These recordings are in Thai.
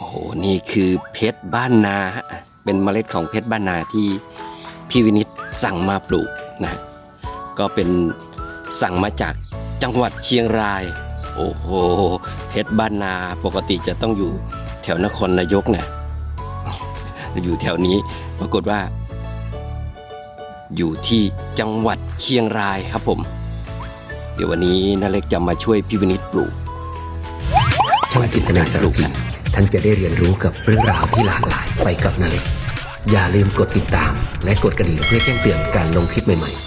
โอ้โห นี่คือเพชรบ้านนาฮะเป็นเมล็ดของเพชรบ้านนาที่พี่วินิตสั่งมาปลูกนะ ก็เป็นสั่งมาจากจังหวัดเชียงราย โอ้โห เพชรบ้านนาปกติจะต้องอยู่แถวนครนายกเนี่ย อยู่แถวนี้ปรากฏว่า อยู่ที่จังหวัดเชียงรายครับผม เดี๋ยววันนี้นาเล็กจะมาช่วยพี่วินิตปลูกช่องจินตนาสารพี ท่านจะได้เรียนรู้กับเรื่องราวที่หลากหลายไปกับนาเล็กอย่าลืมกดติดตาม และกดกระดิ่งเพื่อแจ้งเตือนการลงคลิปใหม่ๆ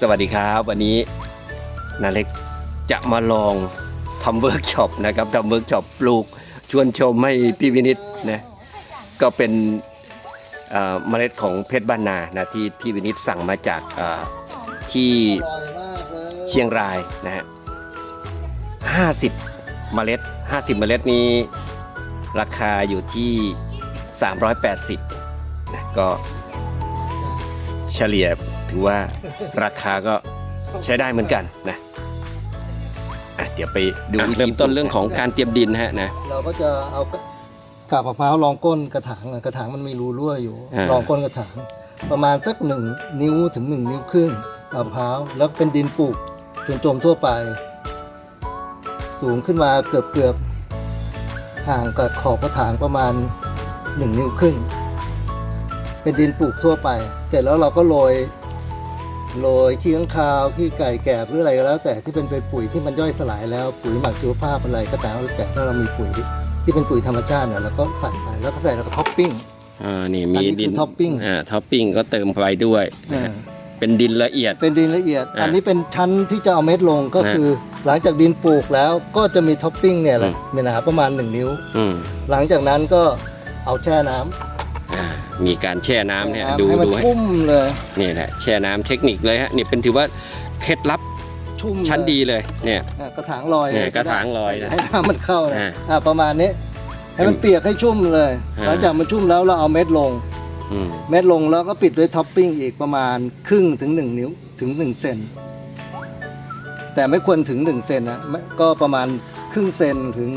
สวัสดีครับ วันนี้นาเล็กจะมาลอง ทำเวิร์กช็อปนะครับทำเวิร์กช็อปปลูกชวนชมให้พี่วินิตนะก็เป็นเมล็ดของเพชรบ้านนานะที่พี่วินิตสั่งมาจากที่เชียงรายนะฮะห้าสิบเมล็ดห้าสิบเมล็ดนี้ราคาอยู่ที่ 380นะก็เฉลี่ยถือว่าราคาก็ใช้ได้เหมือนกันนะ ดี๋ยวไปดูเริ่มต้นเรื่องของการเตรียมดินนะฮะนะ เราก็จะเอากะกาบมะพร้าวรองก้นกระถางอะกระถางมันมีรูรั่วอยู่อ่ารองก้นกระถาง ประมาณสักหนึ่งนิ้วถึงหนึ่งนิ้วครึ่งกาบมะพร้าวแล้วเป็นดินปลูกจนจมทั่วไป สูงขึ้นมาเกือบเกือบห่างกับขอบกระถางประมาณหนึ่งนิ้วครึ่ง เป็นดินปลูกทั่วไป เสร็จแล้วเราก็โรย โรยขี้ข้างคาวขี้ไก่แกบหรืออะไรก็แล้ว แต่ที่เป็นเป็นปุ๋ยที่มันย่อยสลายแล้วปุ๋ยหมักชีวภาพอะไรก็ตามแล้วแต่ถ้าเรามีปุ๋ยที่เป็นปุ๋ยธรรมชาติเนี่ยเราก็ใส่ไปแล้วก็ใส่แล้วก็ท็อปปิ้งอ่านี่อัมีนนี้คือดินท็อปปิ้งอ่าท็อปปิ้งก็เติมไปด้วยนะฮะเป็นดินละเอียด เป็นดินละเอียดอ่าอันนี้เป็นชั้นที่จะเอาเม็ดลงก็อ่าคือ หลังจากดินปลูกแล้วก็จะมีท็อปปิ้งเนี่ยแหละอืมมีหนาประมาณ 1 นิ้ว อืม หลังจากนั้นก็เอาแช่น้อ่า มีการแช่ำน้ำเนี่ยน้ำดูให้มันดูให้ชุ่มเลยนี่แหละแช่น้ำเทคนิคเลยฮะนี่เป็นถือว่าเคล็ดลับชุ่มชั้นเลยดีเลยเนี่ยอะกระถางลอยเนี่ยกระถางลอยนะให้น้ำมันเข้านะอ่าอะประมาณนี้ให้มันเปียกให้ชุ่มเลยอ่าหลังจากมันชุ่มแล้วเราเอาเม็ดลงอืมเม็ดลงแล้วก็ปิดด้วยท็อปปิ้งอีกประมาณครึ่งถึง1นิ้วถึง1เซนแต่ไม่ควรถึง1เซนนะไม่ก็ประมาณครึ่งเซนถึง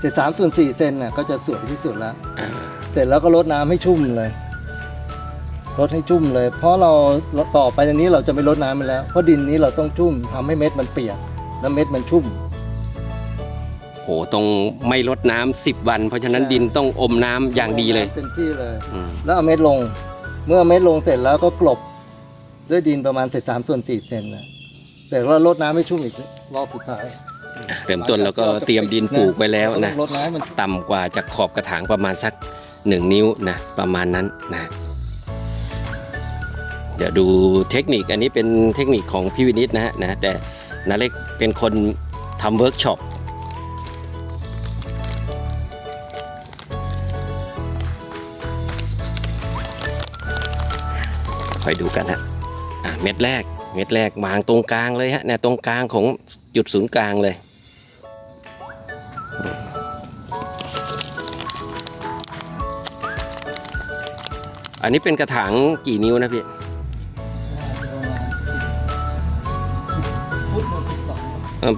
เศษสามส่วนสี่เซนน่ะก็จะสวยที่สุดแล้วอ่า เสร็จแล้วก็ลดน้ำให้ชุ่มเลยลดให้ชุ่มเลย เพราะเราเราต่อไปจากนี้เราจะไม่ลดน้ำมันแล้ว เพราะดินนี้เราต้องชุ่มทำให้เม็ดมันเปียกแล้วเม็ดมันชุ่มโหตรงไม่ลดน้ำสิบวัน เพราะฉะนั้นใช่ดินต้องอมน้ำอย่างดีเลยเต็มที่เลยอืมแล้วเอาเม็ดลง เมื่อเอาเม็ดลงเสร็จแล้วก็กลบด้วยดินประมาณเศษสามส่วนสี่เซนนะเสร็จแล้วลดน้ำให้ชุ่มอีกรอบสุดท้ายเริ่มต้นแล้วก็เตรียมดินปลูกไปแล้วนะลดน้ำให้มันต่ำกว่าจากขอบกระถางประมาณสัก หนึ่งนิ้วนะประมาณนั้นนะเดี๋ยวดูเทคนิคอันนี้เป็นเทคนิคของพี่วินิตนะฮะนะแต่นาเล็กเป็นคนทำเวิร์กช็อปคอยดูกันฮะอะเม็ดแรก เม็ดแรกวางตรงกลางเลยฮะเนี่ยตรงกลางของจุดศูนย์กลางเลย อันนี้เป็นกระถางกี่นิ้วนะพี่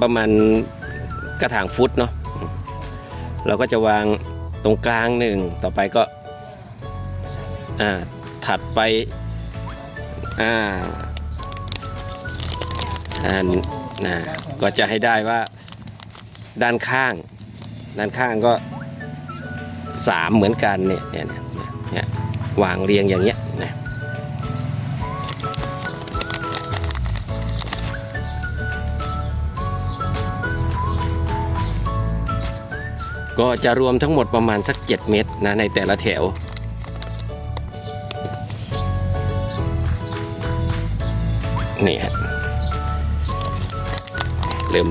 ประมาณกระถางฟุตเนาะเราก็จะวางตรงกลางหนึ่งต่อไปก็ถัดไปอ่าอันนะก็จะให้ได้ว่าด้านข้าง ด้านข้างก็สามเหมือนกันเนี่ยเนี่ยเนี่ย วางเรียงอย่างเงี้ยนะก็จะรวมทั้งหมดประมาณสัก 7 เมตรนะในแต่ละแถวนี่ฮะเริ่ม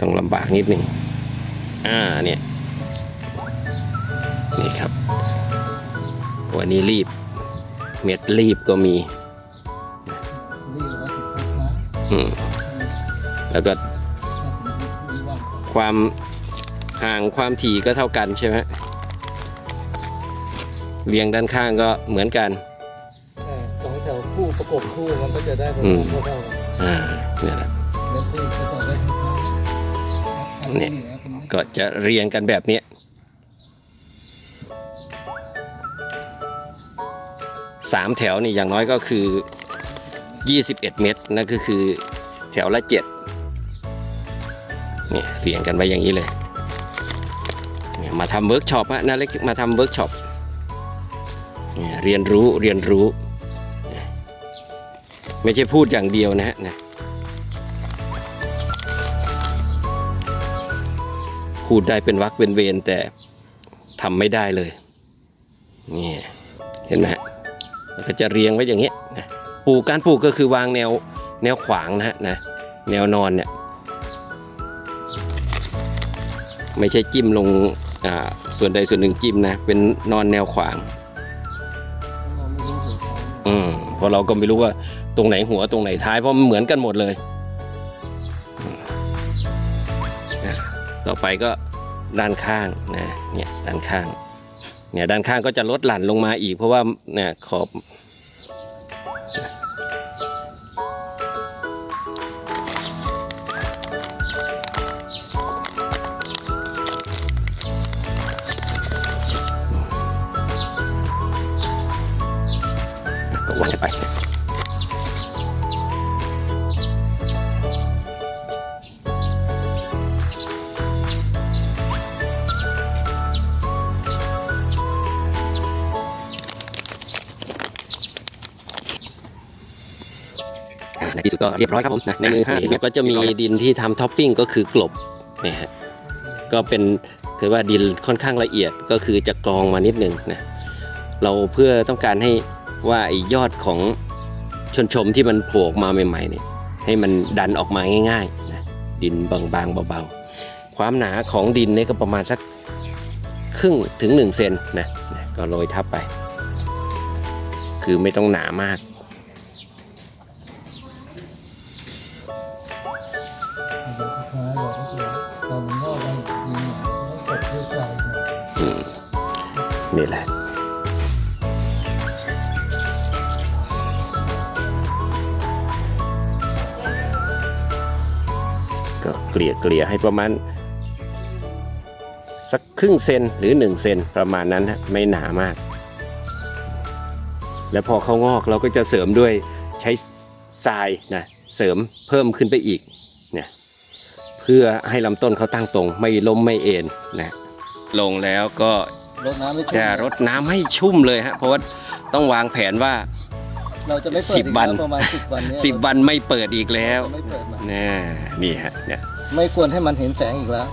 ต้องลำบากนิดนึงอ่าเนี่ย นี่ครับ วันนี้รีบ เม็ดรีบก็มีนี่ร้อยสิบช้าอืมแล้วก็ๆว่าความห่างความถี่ก็เท่ากันใช่ไหมเรียงด้านข้างก็เหมือนกันอ่าสองแถวคู่ประกบคู่มันก็จะได้ประอืมามณเท่าๆกันอ่าเนี่ยแหละเล่นตีก็ต้องได้เท่าๆเนี่ยก็จะเรียงกันแบบเนี้ สามแถวนี่อย่างน้อยก็คือ 21 เมตรนั่นก็คือแถวละ7เนี่ยเรียงกันไว้อย่างนี้เลยเนี่ยมาทำเวิร์กช็อปฮะนาเล็กมาทำเวิร์กช็อปเนี่ยเรียนรู้เรียนรู้ ไม่ใช่พูดอย่างเดียวนะฮะนะพูดได้เป็นวักเป็นเวรแต่ทำไม่ได้เลยนี่เห็นไหมฮะ มันก็จะเรียงไว้อย่างเงี้ยนะปลูกการปลูกก็คือวางแนวแนวขวางนะฮะนะแนวนอนเนี่ยไม่ใช่จิ้มลงอ่าส่วนใดส่วนหนึ่งจิ้มนะเป็นนอนแนวขวางอืมเพราะเราก็ไม่รู้ว่าตรงไหนหัวตรงไหนท้ายเพราะมันเหมือนกันหมดเลย ต่อไปก็ด้านข้างนะเนี่ยด้านข้าง เนี่ยด้านข้างก็จะลดหลั่นลงมาอีกเพราะว่าเนี่ยขอบ สุดก็เรียบร้อยครับผมนะในมือ50เมตรก็จะมีดินที่ทำท็อปปิ้งก็คือกลบเนี่ยฮะก็เป็นคือว่าดินค่อนข้างละเอียดก็คือจะกรองมานิดนึงนะเราเพื่อต้องการให้ว่าไอ้ยอดของชนชมที่มันโผล่ออกมาใหม่ๆเนี่ยให้มันดันออกมาง่ายๆนะดินบางๆเบาๆ ความหนาของดินเนี่ยก็ประมาณสักครึ่งถึง1เซนนะนะก็โรยทับไป คือไม่ต้องหนามาก นี่แหละ ก็เกลี่ยเกลี่ยให้ประมาณ สักครึ่งเซนหรือ 1 เซนประมาณนั้นฮะไม่หนามาก แล้วพอเขางอกเราก็จะเสริมด้วยใช้ทรายนะเสริมเพิ่มขึ้นไปอีกเนี่ยเพื่อให้ลำต้นเขาตั้งตรง ไม่ล้มไม่เอ็นนะลงแล้วก็ รดน้ำไม่ชุ่มจะรดน้ำให้ชุ่มเลยฮะเพราะว่าต้องวางแผนว่า เราจะไม่เปิดสิบอีกวัน แล้วประมาณสิบวันเนี้ย10วันไม่เปิดอีกแล้วเราจะไม่เปิดมันนี่นี่ฮะเนี่ยไม่ควรให้มันเห็นแสงอีกแล้ว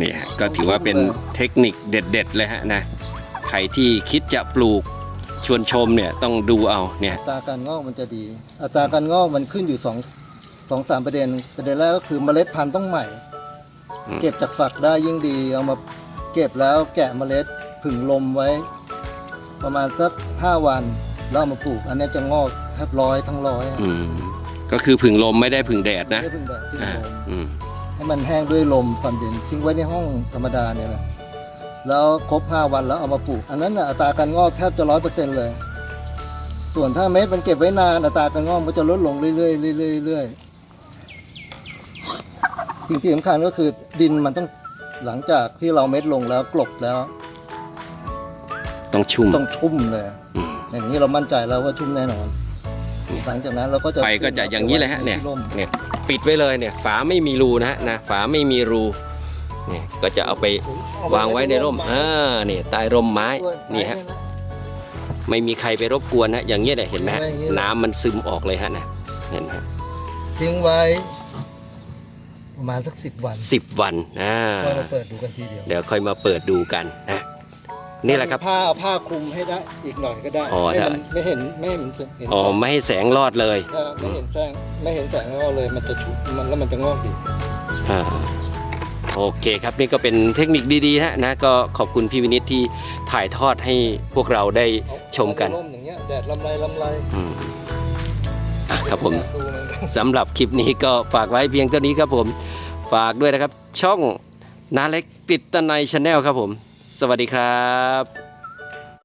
นี่ฮะก็ถือว่าเป็นเทคนิคเด็ด ๆ เลยฮะนะใครที่คิดจะปลูกชวนชมเนี่ยต้องดูเอาเนี่ย อัตราการงอกมันจะดี อัตราการงอกมันขึ้นอยู่สองสองสามประเด็นประเด็นแรกก็คือเมล็ดพันธุ์ต้องใหม่อืม เก็บจากฝักได้ยิ่งดี เอามาเก็บแล้วแกะเมล็ดผึ่งลมไว้ ประมาณสักห้าวันแล้วเอามาปลูก อันนี้จะงอกแทบร้อยทั้งร้อยอืมก็คือผึ่งลมไม่ได้ผึ่งแดดไม่นะได้ผึ่งแบบผึ่งอ่าลมอืมให้มันแห้งด้วยลมความเย็นทิ้งไว้ในห้องธรรมดาเนี่ยแหละแล้วครบห้าวันแล้วเอามาปลูก อันนั้นน่ะอัตราการงอกแทบจะร้อยเปอร์เซ็นต์เลย ส่วนถ้าเม็ดมันเก็บไว้นานอัตราการงอกมันจะลดลงเรื่อยๆเรื่อยๆเรื่อยๆ สิ่งที่สำคัญก็คือดินมันต้องหลังจากที่เราเม็ดลงแล้วกลบแล้ว ต้องชุ่มต้องชุ่มเลยอืม อย่างนี้เรามั่นใจแล้วว่าชุ่มแน่นอนหลังจากนั้นเราก็จะไปก็จะอย่างนี้เลยฮะเนี่ยที่ร่มเนี่ยปิดไว้เลยเนี่ยฝาไม่มีรูนะฮะนะฝาไม่มีรูเนี่ยก็จะเอาไปวางไว้ในร่มอ่าเนี่ยใต้ร่มไม้นี่ฮะ ไม่มีใครไปรบกวนฮะอย่างเงี้ยเนี่ยเห็นไหมฮะน้ำมันซึมออกเลยฮะนะเห็นไหมฮะทิ้งไว้ ประมาณสักสิบวันสิบวันอ่าก็มาเปิดดูกันทีเดียวเดี๋ยวค่อยมาเปิดดูกันนะนี่แหละครับ ผ้าเอาผ้าคลุมให้ได้อีกหน่อยก็ได้อ๋อให้มันได้ไม่เห็นไม่เห็นเห็นอ๋อแสงไม่ให้แสงรอดเลยเออไม่เห็นแสงไม่เห็นแสงงอกเลยมันจะชุบมันแล้วมันจะงอกดีอ่าโอเคครับนี่ก็เป็นเทคนิคดีๆฮะนะก็ขอบคุณพี่วินิตที่ถ่ายทอดให้พวกเราได้เอาชมกันเอาไปร่มอย่างเงี้ยแดดลำไรลำไรอืมอะครับผมอยากดูเหมือนกัน สำหรับคลิปนี้ก็ฝากไว้เพียงเท่านี้ครับผม ฝากด้วยนะครับ ช่องนาเล็กกิตนายชาแนลครับผม สวัสดีครับ